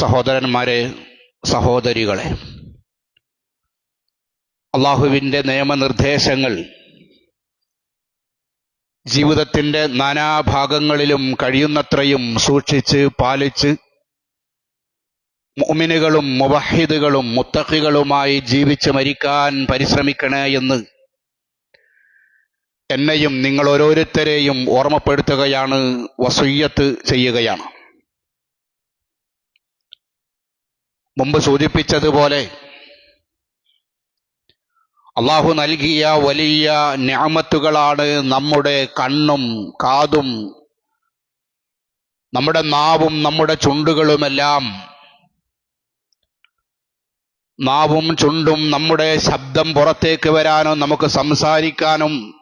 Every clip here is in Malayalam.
സഹോദരന്മാരെ സഹോദരികളെ അള്ളാഹുവിന്റെ നിയമനിർദ്ദേശങ്ങൾ ജീവിതത്തിന്റെ നാനാഭാഗങ്ങളിലും കഴിയുന്നത്രയും സൂക്ഷിച്ച് പാലിച്ച് മുമിനുകളും മുബഹിദുകളും മുത്തഖികളുമായി ജീവിച്ച് മരിക്കാൻ പരിശ്രമിക്കണേ എന്ന് എന്നെയും നിങ്ങൾ ഓരോരുത്തരെയും ഓർമ്മപ്പെടുത്തുകയാണ് വസൂയത്ത് ചെയ്യുകയാണ്. മുമ്പ് സൂചിപ്പിച്ചതുപോലെ അള്ളാഹു നൽകിയ വലിയ ഞാമത്തുകളാണ് നമ്മുടെ കണ്ണും കാതും നമ്മുടെ നാവും നമ്മുടെ ചുണ്ടുകളുമെല്ലാം. നാവും ചുണ്ടും നമ്മുടെ ശബ്ദം പുറത്തേക്ക് വരാനും നമുക്ക് സംസാരിക്കാനും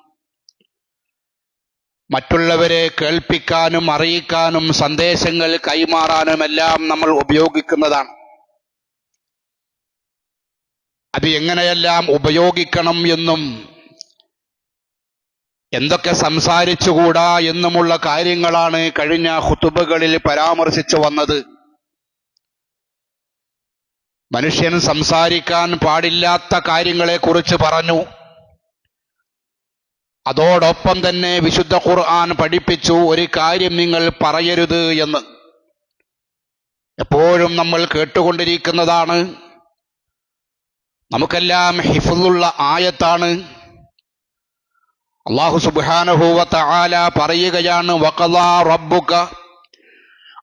മറ്റുള്ളവരെ കേൾപ്പിക്കാനും അറിയിക്കാനും സന്ദേശങ്ങൾ കൈമാറാനുമെല്ലാം നമ്മൾ ഉപയോഗിക്കുന്നതാണ്. അത് എങ്ങനെയെല്ലാം ഉപയോഗിക്കണം എന്നും എന്തൊക്കെ സംസാരിച്ചുകൂടാ എന്നുമുള്ള കാര്യങ്ങളാണ് കഴിഞ്ഞ ഹുത്തുബുകളിൽ പരാമർശിച്ചു വന്നത്. മനുഷ്യൻ സംസാരിക്കാൻ പാടില്ലാത്ത കാര്യങ്ങളെക്കുറിച്ച് പറഞ്ഞു. അതോടൊപ്പം തന്നെ വിശുദ്ധ ഖുർആൻ പഠിപ്പിച്ചു ഒരു കാര്യം നിങ്ങൾ പറയരുത് എന്ന്. എപ്പോഴും നമ്മൾ കേട്ടുകൊണ്ടിരിക്കുന്നതാണ് നമുക്കെല്ലാം ഹിഫുള്ള ആയത്താണ് അള്ളാഹു സുബ്ഹാനഹു തആല പറയുകയാണ് വഖലാ റബ്ബുക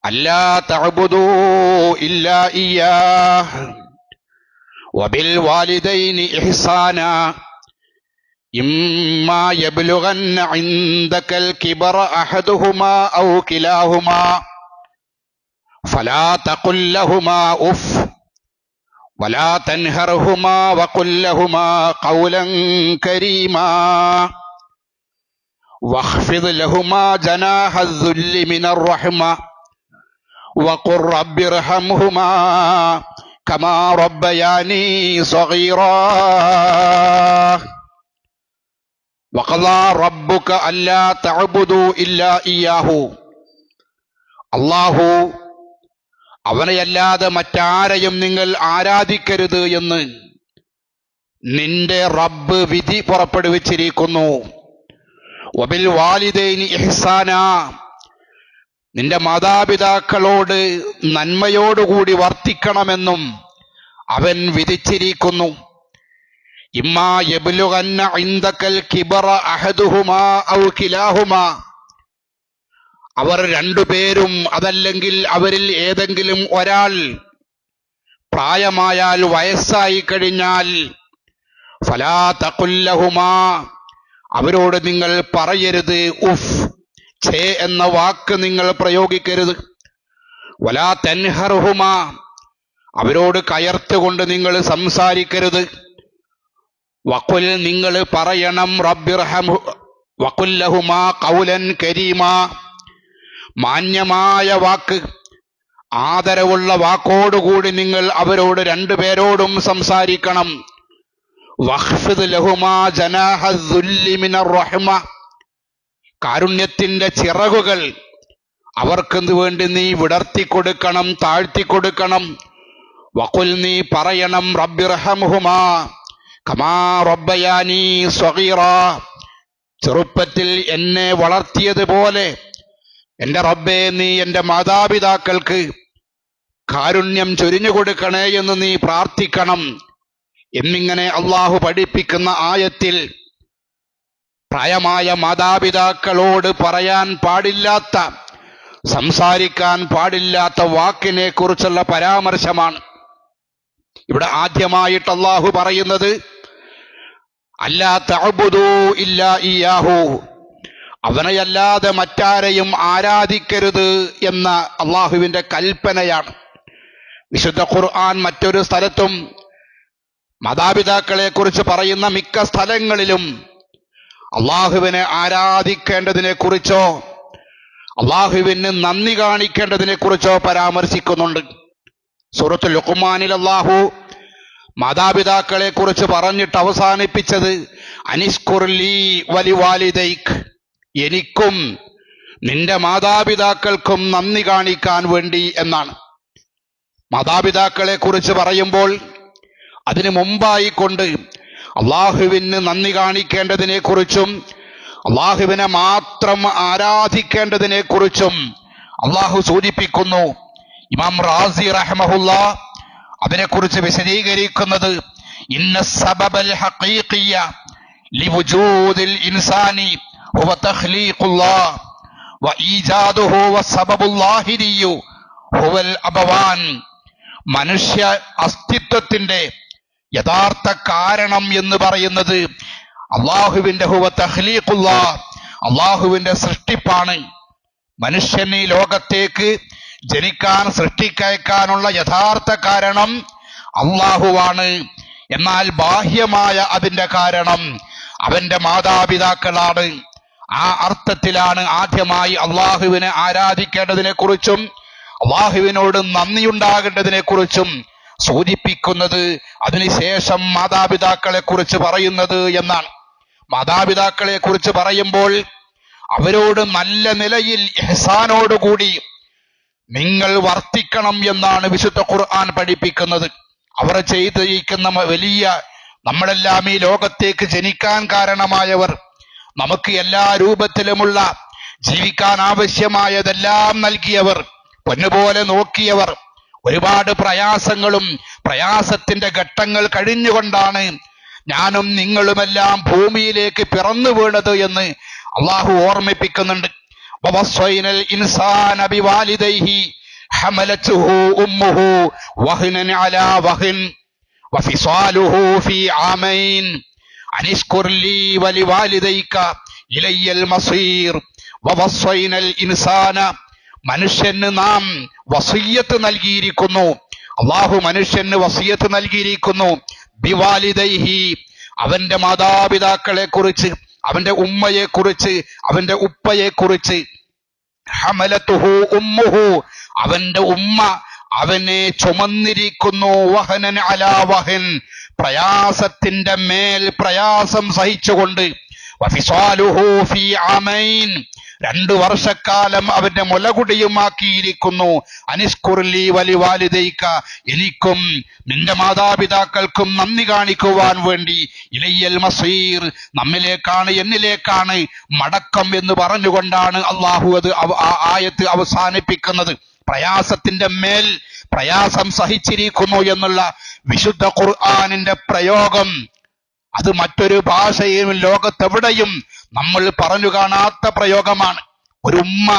അല്ലാ തഅബുദൂ ഇല്ലാ ഇയ്യാഹ് വബിൽ വാലിദൈനി ഇഹ്സാന إما يبلغن عندك الكبر أحدهما أو كلاهما فلا تقل لهما أف ولا تنهرهما وقل لهما قولا كريما. واخفض لهما جناح الذل من الرحمة. وقل رب ارحمهما كما ربياني صغيرا. وقضى ربك ألا تعبدوا إلا إياه. الله അവനെയല്ലാതെ മറ്റാരെയും നിങ്ങൾ ആരാധിക്കരുത് എന്ന് നിന്റെ റബ്ബ് വിധി പുറപ്പെടുവിച്ചിരിക്കുന്നു. വബിൽ വാലിദൈനി ഇഹ്സാന. നിന്റെ മാതാപിതാക്കളോട് നന്മയോടുകൂടി വർത്തിക്കണമെന്നും അവൻ വിധിച്ചിരിക്കുന്നു. ഇമ്മാ യബ്ലുഗന്ന ഇന്തക്കൽ കിബറ അഹദുഹുമാ ഔ കിലാഹുമാ. അവർ രണ്ടുപേരും അതല്ലെങ്കിൽ അവരിൽ ഏതെങ്കിലും ഒരാൾ പ്രായമായാൽ വയസ്സായി കഴിഞ്ഞാൽ ഫലാ തഖുല്ലഹുമാ അവരോട് നിങ്ങൾ പറയരുത് ഉഫ് ഛേ എന്ന വാക്ക് നിങ്ങൾ പ്രയോഗിക്കരുത്. വലാ തൻഹർഹുമാ അവരോട് കയർത്തുകൊണ്ട് നിങ്ങൾ സംസാരിക്കരുത്. വക്കുൽ നിങ്ങൾ പറയണം റബ്ബിർഹം വക്കുല്ലഹുമാ കൗലൻ കരീമാ. മാന്യമായ വാക്ക്. ആദരവുള്ള വാക്കോടുകൂടി നിങ്ങൾ അവരോട് രണ്ടുപേരോടും സംസാരിക്കണം. കാരുണ്യത്തിന്റെ ചിറകുകൾ. അവർക്ക് വേണ്ടി നീ വിടർത്തി കൊടുക്കണം താഴ്ത്തി കൊടുക്കണം വക്കുൽ നീ പറയണം റബ്ബിർഹമുഹുമാ കമാ റബ്ബയാനി സ്വഗീറ. ചെറുപ്പത്തിൽ എന്നെ വളർത്തിയതുപോലെ എന്റെ റബ്ബേ നീ എന്റെ മാതാപിതാക്കൾക്ക് കാരുണ്യം ചൊരിഞ്ഞു കൊടുക്കണേ എന്ന് നീ പ്രാർത്ഥിക്കണം. എന്നിങ്ങനെ അള്ളാഹു പഠിപ്പിക്കുന്ന ആയത്തിൽ പ്രായമായ മാതാപിതാക്കളോട് പറയാൻ പാടില്ലാത്ത സംസാരിക്കാൻ പാടില്ലാത്ത വാക്കിനെ കുറിച്ചുള്ള പരാമർശമാണ്. ഇവിടെ ആദ്യമായിട്ട് അള്ളാഹു പറയുന്നത് അല്ലാ തഅബുദു ഇല്ലാ ഇയാഹു അവനെയല്ലാതെ മറ്റാരെയും ആരാധിക്കരുത് എന്ന അള്ളാഹുവിന്റെ കൽപ്പനയാണ്. വിശുദ്ധ ഖുർആൻ മറ്റൊരു സ്ഥലത്തും മാതാപിതാക്കളെ കുറിച്ച് പറയുന്ന മിക്ക സ്ഥലങ്ങളിലും അള്ളാഹുവിനെ ആരാധിക്കേണ്ടതിനെ കുറിച്ചോ അള്ളാഹുവിന് നന്ദി കാണിക്കേണ്ടതിനെ കുറിച്ചോ പരാമർശിക്കുന്നുണ്ട്. സൂറത്ത് ലുക്കുമാനിൽ അള്ളാഹു മാതാപിതാക്കളെ കുറിച്ച് പറഞ്ഞിട്ട് അവസാനിപ്പിച്ചത് അനിസ്കുർലി വലിവാലിദൈക്ക് എനിക്കും നിന്റെ മാതാപിതാക്കൾക്കും നന്ദി കാണിക്കാൻ വേണ്ടി എന്നാണ്. മാതാപിതാക്കളെ കുറിച്ച് പറയുമ്പോൾ അതിനു മുമ്പായി കൊണ്ട് അള്ളാഹുവിന് നന്ദി കാണിക്കേണ്ടതിനെ കുറിച്ചും അള്ളാഹുവിനെ മാത്രം ആരാധിക്കേണ്ടതിനെ കുറിച്ചും അള്ളാഹു സൂചിപ്പിക്കുന്നു. ഇമാം റാസി റഹ്മഹുല്ല അതിനെക്കുറിച്ച് വിശദീകരിക്കുന്നത് ഇന്ന സബബൽ ഹഖീഖിയ ലിവുജൂദിൽ ഇൻസാനി മനുഷ്യ അസ്തിത്വത്തിന്റെ യഥാർത്ഥ കാരണം എന്ന് പറയുന്നത് അള്ളാഹുവിന്റെ ഹുവ അള്ളാഹുവിന്റെ സൃഷ്ടിപ്പാണ്. മനുഷ്യൻ ഈ ലോകത്തേക്ക് ജനിക്കാൻ സൃഷ്ടിക്കയക്കാനുള്ള യഥാർത്ഥ കാരണം അള്ളാഹുവാണ്. എന്നാൽ ബാഹ്യമായ അതിന്റെ കാരണം അവന്റെ മാതാപിതാക്കളാണ്. ആ അർത്ഥത്തിലാണ് ആദ്യമായി അള്ളാഹുവിനെ ആരാധിക്കേണ്ടതിനെ കുറിച്ചും അള്ളാഹുവിനോട് നന്ദിയുണ്ടാകേണ്ടതിനെ കുറിച്ചും സൂചിപ്പിക്കുന്നത് അതിനുശേഷം മാതാപിതാക്കളെ കുറിച്ച് പറയുന്നത് എന്നാണ്. മാതാപിതാക്കളെ കുറിച്ച് പറയുമ്പോൾ അവരോട് നല്ല നിലയിൽ എഹ്സാനോടുകൂടി നിങ്ങൾ വർത്തിക്കണം എന്നാണ് വിശുദ്ധ ഖുർആൻ പഠിപ്പിക്കുന്നത്. അവർ ചെയ്തിരിക്കുന്ന വലിയ നമ്മളെല്ലാം ഈ ലോകത്തേക്ക് ജനിക്കാൻ കാരണമായവർ നമുക്ക് എല്ലാ രൂപത്തിലുമുള്ള ജീവിക്കാൻ ആവശ്യമായതെല്ലാം നൽകിയവർ പൊന്നുപോലെ നോക്കിയവർ ഒരുപാട് പ്രയാസങ്ങളും പ്രയാസത്തിന്റെ ഘട്ടങ്ങൾ കഴിഞ്ഞുകൊണ്ടാണ് ഞാനും നിങ്ങളുമെല്ലാം ഭൂമിയിലേക്ക് പിറന്നു വീണത് എന്ന് അള്ളാഹു ഓർമ്മിപ്പിക്കുന്നുണ്ട്. ഇൻസാൻ ഉമ്മുഹു അലാ വഫിസാലുഹു ഫീ അനിഷ്കുർലി വലി വാലിതൈക്ക ഇലയ്യൽ മസീർ വവസ്വൈനൽ ഇൻസാന. മനുഷ്യന് നാം വസീയത്ത് നൽകിയിരിക്കുന്നു. അള്ളാഹു മനുഷ്യന് വസീയത്ത് നൽകിയിരിക്കുന്നു. ബിവാലിദൈഹി അവന്റെ മാതാപിതാക്കളെ കുറിച്ച് അവന്റെ ഉമ്മയെ കുറിച്ച് അവന്റെ ഉപ്പയെ കുറിച്ച് ഹമലത്തുഹു ഉമ്മുഹു അവന്റെ ഉമ്മ അവനെ ചുമന്നിരിക്കുന്നു വഹനൻ അലാ വഹൻ. പ്രയാസത്തിന്റെ മേൽ പ്രയാസം സഹിച്ചുകൊണ്ട്. രണ്ടു വർഷക്കാലം അവന്റെ മുലകുടിയുമാക്കിയിരിക്കുന്നു. അനിഷ്കുർലി വലി വാലിദൈക്ക എനിക്കും നിന്റെ മാതാപിതാക്കൾക്കും നന്ദി കാണിക്കുവാൻ വേണ്ടി. ഇലയ്യൽ മസീർ നമ്മിലേക്കാണ് എന്നിലേക്കാണ് മടക്കം എന്ന് പറഞ്ഞുകൊണ്ടാണ് അള്ളാഹു അത് ആയത്ത് അവസാനിപ്പിക്കുന്നത്. പ്രയാസത്തിന്റെ മേൽ പ്രയാസം സഹിച്ചിരിക്കുന്നു എന്നുള്ള വിശുദ്ധ ഖുർആാനിന്റെ പ്രയോഗം. അത് മറ്റൊരു ഭാഷയും ലോകത്തെവിടെയും നമ്മൾ പറഞ്ഞു കാണാത്ത പ്രയോഗമാണ്. ഒരു ഉമ്മ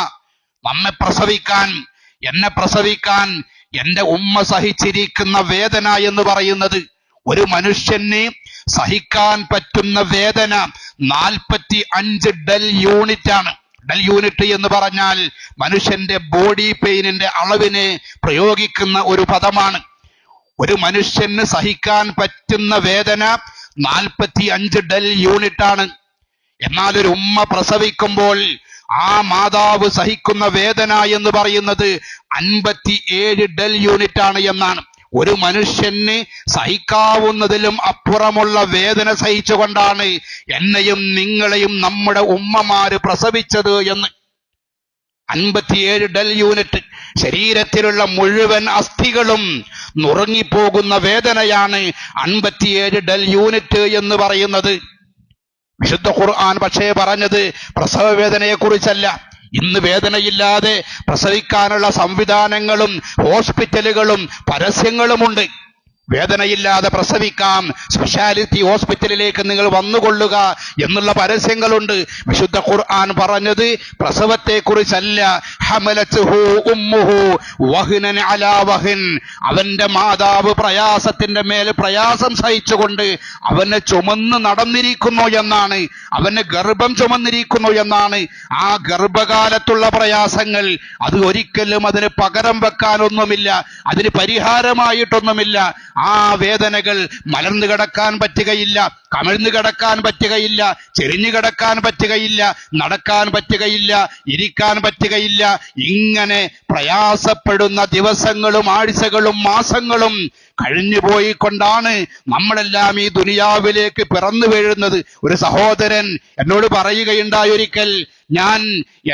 നമ്മെ പ്രസവിക്കാൻ എന്നെ പ്രസവിക്കാൻ എന്റെ ഉമ്മ സഹിച്ചിരിക്കുന്ന വേദന എന്ന് പറയുന്നത് ഒരു മനുഷ്യന് സഹിക്കാൻ പറ്റുന്ന വേദന നാൽപ്പത്തി അഞ്ച് ഡൽ യൂണിറ്റ് ആണ് ഡൽ യൂണിറ്റ് എന്ന് പറഞ്ഞാൽ മനുഷ്യന്റെ ബോഡി പെയിനിന്റെ അളവിനെ പ്രയോഗിക്കുന്ന ഒരു പദമാണ്. ഒരു മനുഷ്യന് സഹിക്കാൻ പറ്റുന്ന വേദന നാൽപ്പത്തി അഞ്ച് ഡൽ യൂണിറ്റ് ആണ് എന്നാൽ ഒരു ഉമ്മ പ്രസവിക്കുമ്പോൾ ആ മാതാവ് സഹിക്കുന്ന വേദന എന്ന് പറയുന്നത് അൻപത്തി ഏഴ് ഡൽ യൂണിറ്റ് ആണ് എന്നാണ്. ഒരു മനുഷ്യന് സഹിക്കാവുന്നതിലും അപ്പുറമുള്ള വേദന സഹിച്ചുകൊണ്ടാണ് എന്നെയും നിങ്ങളെയും നമ്മുടെ ഉമ്മമാര് പ്രസവിച്ചത് എന്ന്. അൻപത്തിയേഴ് ഡൽ യൂണിറ്റ് ശരീരത്തിലുള്ള മുഴുവൻ അസ്ഥികളും നുറങ്ങിപ്പോകുന്ന വേദനയാണ് അൻപത്തിയേഴ് ഡൽ യൂണിറ്റ് എന്ന് പറയുന്നത്. വിശുദ്ധ ഖുർആൻ പക്ഷേ പറഞ്ഞത് പ്രസവ വേദനയെ കുറിച്ചല്ല ഇന്ന് വേദനയില്ലാതെ പ്രസവിക്കാനുള്ള സംവിധാനങ്ങളും ഹോസ്പിറ്റലുകളും പരസ്യങ്ങളുമുണ്ട്. വേദനയില്ലാതെ പ്രസവിക്കാം. സ്പെഷ്യാലിറ്റി ഹോസ്പിറ്റലിലേക്ക് നിങ്ങൾ വന്നുകൊള്ളുക എന്നുള്ള പരസ്യങ്ങളുണ്ട്. വിശുദ്ധ ഖുർആൻ പറഞ്ഞത് പ്രസവത്തെ കുറിച്ചല്ല ഹമലത്തുഹു ഉമ്മുഹു വഹ്നൻ അലാ വഹ്ൻ. അവന്റെ മാതാവ് പ്രയാസത്തിന്റെ മേൽ പ്രയാസം സഹിച്ചുകൊണ്ട് അവനെ ചുമന്ന് നടന്നിരിക്കുന്നു എന്നാണ്. അവനെ ഗർഭം ചുമന്നിരിക്കുന്നു എന്നാണ്. ആ ഗർഭകാലത്തുള്ള പ്രയാസങ്ങൾ അത് ഒരിക്കലും അതിന് പകരം വെക്കാനൊന്നുമില്ല. അതിന് പരിഹാരമായിട്ടൊന്നുമില്ല. ആ വേദനകൾ മലർന്നു കിടക്കാൻ പറ്റുകയില്ല കമിഴ്ന്നു കിടക്കാൻ പറ്റുകയില്ല ചെരിഞ്ഞു കിടക്കാൻ പറ്റുകയില്ല നടക്കാൻ പറ്റുകയില്ല ഇരിക്കാൻ പറ്റുകയില്ല. ഇങ്ങനെ പ്രയാസപ്പെടുന്ന ദിവസങ്ങളും ആഴ്ചകളും മാസങ്ങളും കഴിഞ്ഞു പോയിക്കൊണ്ടാണ് നമ്മളെല്ലാം ഈ ദുനിയാവിലേക്ക് പിറന്നു വീഴുന്നത്. ഒരു സഹോദരൻ എന്നോട് പറയുകയുണ്ടായി ഒരിക്കൽ ഞാൻ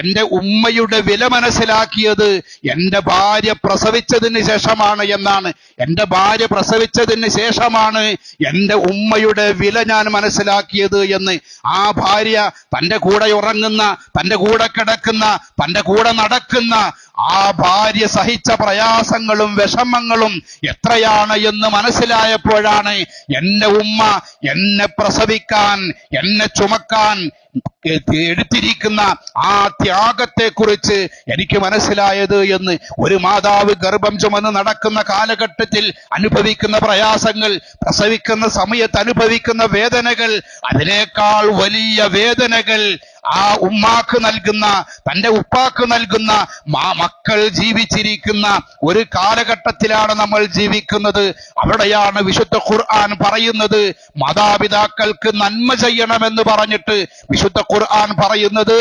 എന്റെ ഉമ്മയുടെ വില മനസ്സിലാക്കിയത് എന്റെ ഭാര്യ പ്രസവിച്ചതിന് ശേഷമാണ് എന്നാണ്. എന്റെ ഭാര്യ പ്രസവിച്ചതിന് ശേഷമാണ് എന്റെ ഉമ്മയുടെ വില ഞാൻ മനസ്സിലാക്കിയത് എന്ന്. ആ ഭാര്യ തന്റെ കൂടെ ഉറങ്ങുന്ന തന്റെ കൂടെ കിടക്കുന്ന തന്റെ കൂടെ നടക്കുന്ന ആ ഭാര്യ സഹിച്ച പ്രയാസങ്ങളും വിഷമങ്ങളും എത്രയാണ് എന്ന് മനസ്സിലായപ്പോഴാണ് എന്റെ ഉമ്മ എന്നെ പ്രസവിക്കാൻ എന്നെ ചുമക്കാൻ എടുത്തിരിക്കുന്ന ആ ത്യാഗത്തെ കുറിച്ച് എനിക്ക് മനസ്സിലായത് എന്ന് ഒരു മാതാവ് ഗർഭം ചുമന്ന് നടക്കുന്ന കാലഘട്ടത്തിൽ അനുഭവിക്കുന്ന പ്രയാസങ്ങൾ പ്രസവിക്കുന്ന സമയത്ത് അനുഭവിക്കുന്ന വേദനകൾ അതിനേക്കാൾ വലിയ വേദനകൾ ആ ഉമ്മാക്ക് നൽകുന്ന തന്റെ ഉപ്പാക്ക് നൽകുന്ന മക്കൾ ജീവിച്ചിരിക്കുന്ന ഒരു കാലഘട്ടത്തിലാണ് നമ്മൾ ജീവിക്കുന്നത്. അവിടെയാണ് വിശുദ്ധ ഖുർആൻ പറയുന്നത് മാതാപിതാക്കൾക്ക് നന്മ ചെയ്യണമെന്ന് പറഞ്ഞിട്ട് വിശുദ്ധ ഖുർആൻ പറയുന്നത്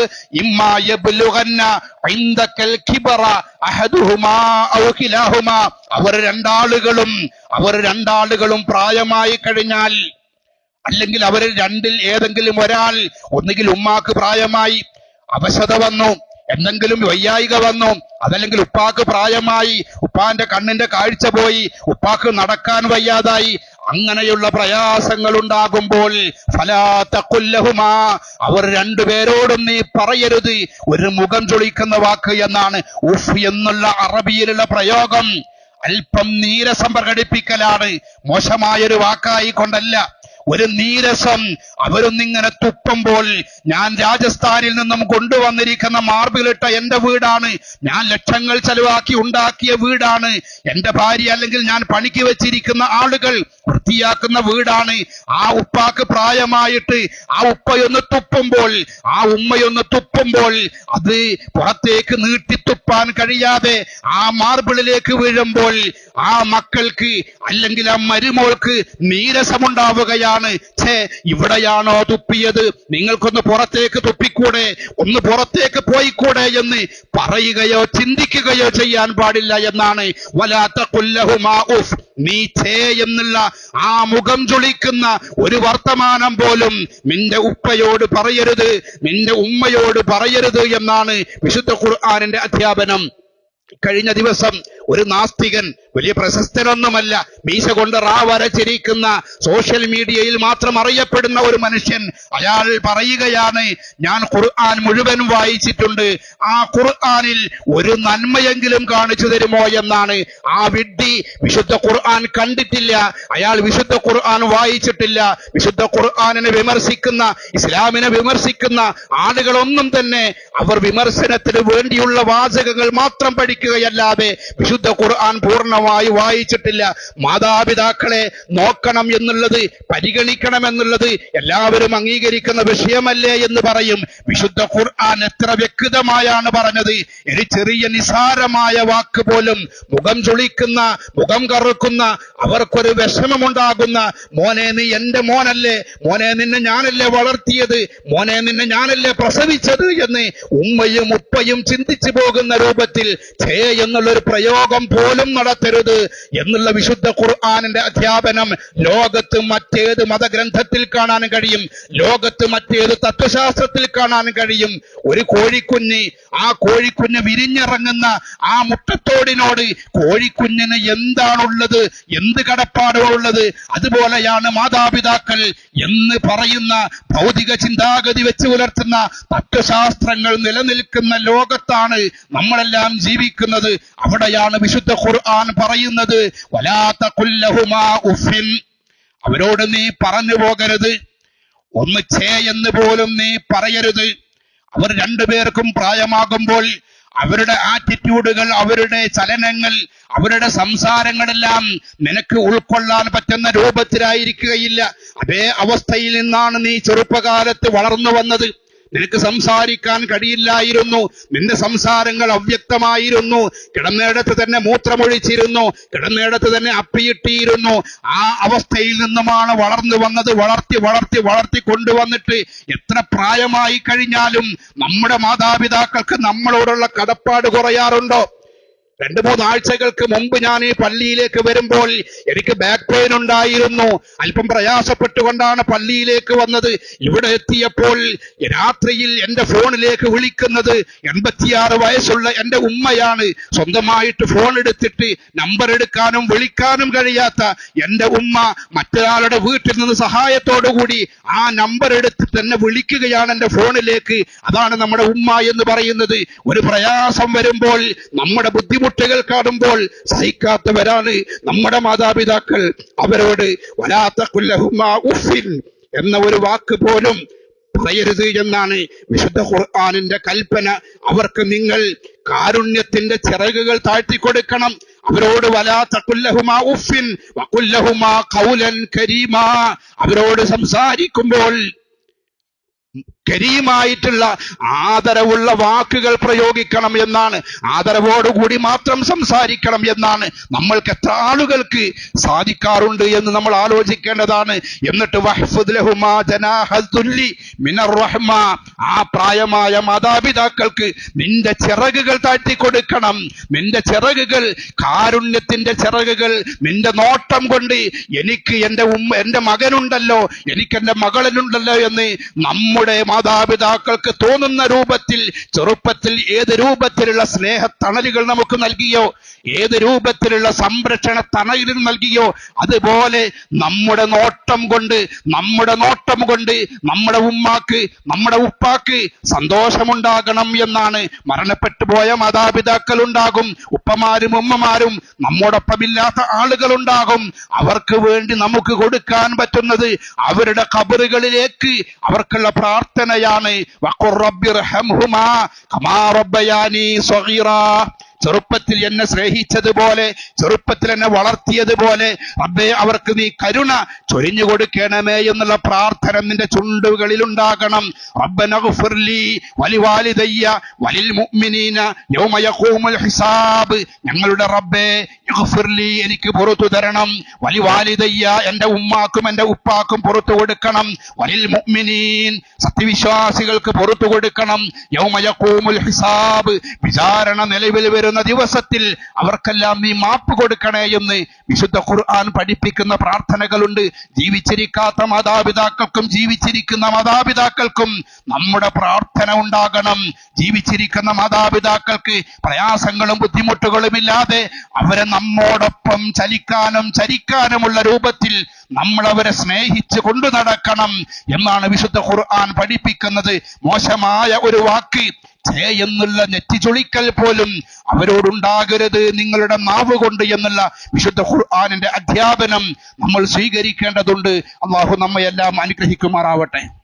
അവർ രണ്ടാളുകളും അവർ രണ്ടാളുകളും പ്രായമായി കഴിഞ്ഞാൽ അല്ലെങ്കിൽ അവരിൽ രണ്ടിൽ ഏതെങ്കിലും ഒരാൾ ഒന്നുകിൽ ഉമ്മാക്ക് പ്രായമായി അവശത വന്നു എന്തെങ്കിലും വയ്യായിക വന്നു അതല്ലെങ്കിൽ ഉപ്പാക്ക് പ്രായമായി ഉപ്പാന്റെ കണ്ണിന്റെ കാഴ്ച പോയി ഉപ്പാക്ക് നടക്കാൻ വയ്യാതായി അങ്ങനെയുള്ള പ്രയാസങ്ങൾ ഉണ്ടാകുമ്പോൾ ഫലാത്തക്കുല്ലഹുമാ അവർ രണ്ടുപേരോടും നീ പറയരുത്. ഒരു മുഖം ചൊളിക്കുന്ന വാക്ക് എന്നാണ് ഉഫ് എന്നുള്ള അറബിയിലുള്ള പ്രയോഗം. അല്പം നീരസം പ്രകടിപ്പിക്കലാണ്. മോശമായൊരു വാക്കായി കൊണ്ടല്ല ഒരു നീരസം അവരൊന്നിങ്ങനെ തുപ്പുമ്പോൾ ഞാൻ രാജസ്ഥാനിൽ നിന്നും കൊണ്ടുവന്നിരിക്കുന്ന മാർബിളിട്ട എന്റെ വീടാണ്. ഞാൻ ലക്ഷങ്ങൾ ചെലവാക്കി ഉണ്ടാക്കിയ വീടാണ്. എന്റെ ഭാര്യ അല്ലെങ്കിൽ ഞാൻ പണിക്ക് വെച്ചിരിക്കുന്ന ആളുകൾ വൃത്തിയാക്കുന്ന വീടാണ്. ആ ഉപ്പാക്ക് പ്രായമായിട്ട് ആ ഉപ്പയൊന്ന് തുപ്പുമ്പോൾ ആ ഉമ്മയൊന്ന് തുപ്പുമ്പോൾ അത് പുറത്തേക്ക് നീട്ടി തുപ്പാൻ കഴിയാതെ ആ മാർബിളിലേക്ക് വീഴുമ്പോൾ ആ മക്കൾക്ക് അല്ലെങ്കിൽ ആ മരുമോൾക്ക് നീരസമുണ്ടാവുകയാണ്. ഛേ ഇവിടെയാണോ തുപ്പിയത്? നിങ്ങൾക്കൊന്ന് പുറത്തേക്ക് തുപ്പിക്കൂടെ? ഒന്ന് പുറത്തേക്ക് പോയിക്കൂടെ എന്ന് പറയുകയോ ചിന്തിക്കുകയോ ചെയ്യാൻ പാടില്ല എന്നാണ്. വലാത്ത കുല്ലഹുമാ ഉഫ് നീ ഛേ എന്നുള്ള ആ മുഖം ചുളിക്കുന്ന ഒരു വർത്തമാനം പോലും നിന്റെ ഉപ്പയോട് പറയരുത് നിന്റെ ഉമ്മയോട് പറയരുത് എന്നാണ് വിശുദ്ധ ഖുർആാനിന്റെ അധ്യാപനം. കഴിഞ്ഞ ദിവസം ഒരു നാസ്തികൻ വലിയ പ്രശസ്തനൊന്നുമല്ല. മീശ കൊണ്ട് റാ വരച്ചിരിക്കുന്ന സോഷ്യൽ മീഡിയയിൽ മാത്രം അറിയപ്പെടുന്ന ഒരു മനുഷ്യൻ അയാൾ പറയുകയാണ് ഞാൻ ഖുർആൻ മുഴുവൻ വായിച്ചിട്ടുണ്ട്. ആ ഖുർആനിൽ ഒരു നന്മയെങ്കിലും കാണിച്ചു തരുമോ എന്നാണ്. ആ വിഡ്ഢി വിശുദ്ധ ഖുർആൻ കണ്ടിട്ടില്ല. അയാൾ വിശുദ്ധ ഖുർആൻ വായിച്ചിട്ടില്ല. വിശുദ്ധ ഖുർആാനിനെ വിമർശിക്കുന്ന ഇസ്ലാമിനെ വിമർശിക്കുന്ന ആളുകളൊന്നും തന്നെ അവർ വിമർശനത്തിന് വേണ്ടിയുള്ള വാചകങ്ങൾ മാത്രം പഠിക്കുകയല്ലാതെ വിശുദ്ധ ഖുർആൻ പൂർണമായി വായിച്ചിട്ടില്ല. മാതാപിതാക്കളെ നോക്കണം എന്നുള്ളത് പരിഗണിക്കണം എന്നുള്ളത് എല്ലാവരും അംഗീകരിക്കുന്ന വിഷയമല്ലേ എന്ന് പറയും. വിശുദ്ധ ഖുർആൻ എത്ര വ്യക്തമായാണ് പറഞ്ഞത്. ഒരു ചെറിയ നിസാരമായ വാക്ക് പോലും മുഖം ചുളിക്കുന്ന മുഖം കറുക്കുന്ന അവർക്കൊരു വിഷമമുണ്ടാകുന്ന മോനെ നീ എന്റെ മോനല്ലേ മോനെ നിന്നെ ഞാനല്ലേ വളർത്തിയത് മോനെ നിന്നെ ഞാനല്ലേ പ്രസവിച്ചത് എന്ന് ഉമ്മയും ഉപ്പയും ചിന്തിച്ചു പോകുന്ന രൂപത്തിൽ ഛേ എന്നുള്ളൊരു പ്രയോഗം പോലും നടത്തരുത് എന്നുള്ള വിശുദ്ധ ഖുർആാനിന്റെ അധ്യാപനം ലോകത്ത് മറ്റേത് മതഗ്രന്ഥത്തിൽ കാണാൻ കഴിയും ലോകത്ത് മറ്റേത് തത്വശാസ്ത്രത്തിൽ കാണാൻ കഴിയും. ഒരു കോഴിക്കുഞ്ഞ് ആ കോഴിക്കുഞ്ഞ് വിരിഞ്ഞിറങ്ങുന്ന ആ മുട്ടത്തോടിനോട് കോഴിക്കുഞ്ഞിന് എന്താണുള്ളത് എന്ത് കടപ്പാടുകളുള്ളത് അതുപോലെയാണ് മാതാപിതാക്കൾ എന്ന് പറയുന്ന ഭൗതിക ചിന്താഗതി വെച്ച് പുലർത്തുന്ന തത്വശാസ്ത്രങ്ങൾ നിലനിൽക്കുന്ന ലോകത്താണ് നമ്മളെല്ലാം ജീവിക്കുന്നത്. അവിടെയാണ് വിശുദ്ധ ഖുർആൻ പറയുന്നത് ഉഫിൻ. അവരോട് നീ പറഞ്ഞു പോകരുത്. ഒന്ന് ചേ എന്ന് പോലും നീ പറയരുത്. അവർ രണ്ടുപേർക്കും പ്രായമാകുമ്പോൾ അവരുടെ ആറ്റിറ്റ്യൂഡുകൾ അവരുടെ ചലനങ്ങൾ അവരുടെ സംസാരങ്ങളെല്ലാം നിനക്ക് ഉൾക്കൊള്ളാൻ പറ്റുന്ന രൂപത്തിലായിരിക്കുകയില്ല. അതേ അവസ്ഥയിൽ നിന്നാണ് നീ ചെറുപ്പകാലത്ത് വളർന്നു വന്നത്. നിനക്ക് സംസാരിക്കാൻ കഴിയില്ലായിരുന്നു. നിന്റെ സംസാരങ്ങൾ അവ്യക്തമായിരുന്നു. കിടന്നിടത്ത് തന്നെ മൂത്രമൊഴിച്ചിരുന്നു. കിടന്നിടത്ത് തന്നെ അപ്പിയിട്ടിയിരുന്നു. ആ അവസ്ഥയിൽ നിന്നുമാണ് വളർന്നു വന്നത്. വളർത്തി വളർത്തി വളർത്തി കൊണ്ടുവന്നിട്ട് എത്ര പ്രായമായി കഴിഞ്ഞാലും നമ്മുടെ മാതാപിതാക്കൾക്ക് നമ്മളോടുള്ള കടപ്പാട് കുറയാറുണ്ടോ? രണ്ടു മൂന്ന് ആഴ്ചകൾക്ക് മുമ്പ് ഞാൻ ഈ പള്ളിയിലേക്ക് വരുമ്പോൾ എനിക്ക് ബാക്ക് പെയിൻ ഉണ്ടായിരുന്നു. അല്പം പ്രയാസപ്പെട്ടുകൊണ്ടാണ് പള്ളിയിലേക്ക് വന്നത്. ഇവിടെ എത്തിയപ്പോൾ രാത്രിയിൽ എന്റെ ഫോണിലേക്ക് വിളിക്കുന്നത് എൺപത്തിയാറ് വയസ്സുള്ള എന്റെ ഉമ്മയാണ്. സ്വന്തമായിട്ട് ഫോൺ എടുത്തിട്ട് നമ്പർ എടുക്കാനും വിളിക്കാനും കഴിയാത്ത എന്റെ ഉമ്മ മറ്റൊരാളുടെ വീട്ടിൽ നിന്ന് സഹായത്തോടു കൂടി ആ നമ്പർ എടുത്ത് തന്നെ വിളിക്കുകയാണ് എന്റെ ഫോണിലേക്ക്. അതാണ് നമ്മുടെ ഉമ്മ എന്ന് പറയുന്നത്. ഒരു പ്രയാസം വരുമ്പോൾ നമ്മുടെ ബുദ്ധിമുട്ടുകൾ കാണുമ്പോൾ സഹിക്കാത്തവരാണ് നമ്മുടെ മാതാപിതാക്കൾ. അവരോട് വലാത്ത കുല്ലഹുമ എന്ന ഒരു വാക്ക് പോലും പറയരുത് എന്നാണ് വിശുദ്ധ ഖുർആാനിന്റെ കൽപ്പന. അവർക്ക് നിങ്ങൾ കാരുണ്യത്തിന്റെ ചിറകുകൾ താഴ്ത്തി കൊടുക്കണം അവരോട് അവരോട് സംസാരിക്കുമ്പോൾ കരീമായിട്ടുള്ള ആദരവുള്ള വാക്കുകൾ പ്രയോഗിക്കണം എന്നാണ്. ആദരവോടുകൂടി മാത്രം സംസാരിക്കണം എന്നാണ്. നമ്മൾക്ക് എത്ര ആളുകൾക്ക് സാധിക്കാറുണ്ട് എന്ന് നമ്മൾ ആലോചിക്കേണ്ടതാണ്. എന്നിട്ട് ആ പ്രായമായ മാതാപിതാക്കൾക്ക് നിന്റെ ചിറകുകൾ താഴ്ത്തി കൊടുക്കണം നിന്റെ ചിറകുകൾ കാരുണ്യത്തിന്റെ ചിറകുകൾ നിന്റെ നോട്ടം കൊണ്ട് എനിക്ക് എന്റെ ഉമ്മ എന്റെ മകനുണ്ടല്ലോ എനിക്ക് എന്റെ മകളിനുണ്ടല്ലോ എന്ന് നമ്മുടെ മാതാപിതാക്കൾക്ക് തോന്നുന്ന രൂപത്തിൽ ചെറുപ്പത്തിൽ ഏത് രൂപത്തിലുള്ള സ്നേഹ തണലുകൾ നമുക്ക് നൽകിയോ ഏത് രൂപത്തിലുള്ള സംരക്ഷണ തണലുകൾ നൽകിയോ അതുപോലെ നമ്മുടെ നോട്ടം കൊണ്ട് നമ്മുടെ നോട്ടം കൊണ്ട് നമ്മുടെ ഉമ്മാക്ക് നമ്മുടെ ഉപ്പാക്ക് സന്തോഷമുണ്ടാകണം എന്നാണ് മരണപ്പെട്ടു പോയ മാതാപിതാക്കൾ ഉണ്ടാകും. ഉപ്പമാരും ഉമ്മമാരും നമ്മോടൊപ്പമില്ലാത്ത ആളുകൾ ഉണ്ടാകും. അവർക്ക് വേണ്ടി നമുക്ക് കൊടുക്കാൻ പറ്റുന്നത് അവരുടെ കബറുകളിലേക്ക് അവർക്കുള്ള പ്രാർത്ഥനയാണ് വഖുർ റബ്ബിർഹംഹുമാ കമാ റബ്ബയാനി സ്വഗീറാ ചെറുപ്പത്തിൽ എന്നെ സ്നേഹിച്ചതുപോലെ ചെറുപ്പത്തിൽ എന്നെ വളർത്തിയതുപോലെ റബ്ബേ അവർക്ക് നീ കരുണ ചൊരിഞ്ഞു കൊടുക്കണമേ എന്നുള്ള പ്രാർത്ഥന നിന്റെ ചുണ്ടുകളിൽ ഉണ്ടാകണം റബ്ബനഗ്ഫിർലി വലിവാലിദയ്യ വലിൽ മുഅ്മിനീന യൗമ യഖൂമുൽ ഹിസാബ്. ഞങ്ങളുടെ റബ്ബേ യഗ്ഫിർലി എനിക്ക് പുറത്തു തരണം. വലിവാലിദയ്യ എന്റെ ഉമ്മാക്കും എന്റെ ഉപ്പാക്കും പുറത്തു കൊടുക്കണം. വലിൽ മുഅ്മിനീൻ സത്യവിശ്വാസികൾക്ക് പുറത്തു കൊടുക്കണം. യൗമ യഖൂമുൽ ഹിസാബ്. വിചാരണ നിലവിൽ വരുന്ന ദിവസത്തിൽ അവർക്കെല്ലാം നീ മാപ്പ് കൊടുക്കണേ എന്ന് വിശുദ്ധ ഖുർആൻ പഠിപ്പിക്കുന്ന പ്രാർത്ഥനകളുണ്ട്. ജീവിച്ചിരിക്കാത്ത മാതാപിതാക്കൾക്കും ജീവിച്ചിരിക്കുന്ന മാതാപിതാക്കൾക്കും നമ്മുടെ പ്രാർത്ഥന ഉണ്ടാകണം. ജീവിച്ചിരിക്കുന്ന മാതാപിതാക്കൾക്ക് പ്രയാസങ്ങളും ബുദ്ധിമുട്ടുകളും ഇല്ലാതെ അവരെ നമ്മോടൊപ്പം ചലിക്കാനും ചരിക്കാനുമുള്ള രൂപത്തിൽ നമ്മൾ അവരെ സ്നേഹിച്ച് കൊണ്ടു നടക്കണം എന്നാണ് വിശുദ്ധ ഖുർആൻ പഠിപ്പിക്കുന്നത്. മോശമായ ഒരു വാക്ക് ഛേ എന്നുള്ള നെറ്റിചൊളിക്കൽ പോലും അവരോടുണ്ടാകരുത് നിങ്ങളുടെ നാവ് കൊണ്ട് എന്നുള്ള വിശുദ്ധ ഖുർആാനിന്റെ അധ്യാപനം നമ്മൾ സ്വീകരിക്കേണ്ടതുണ്ട്. അള്ളാഹു നമ്മയെല്ലാം അനുഗ്രഹിക്കുമാറാവട്ടെ.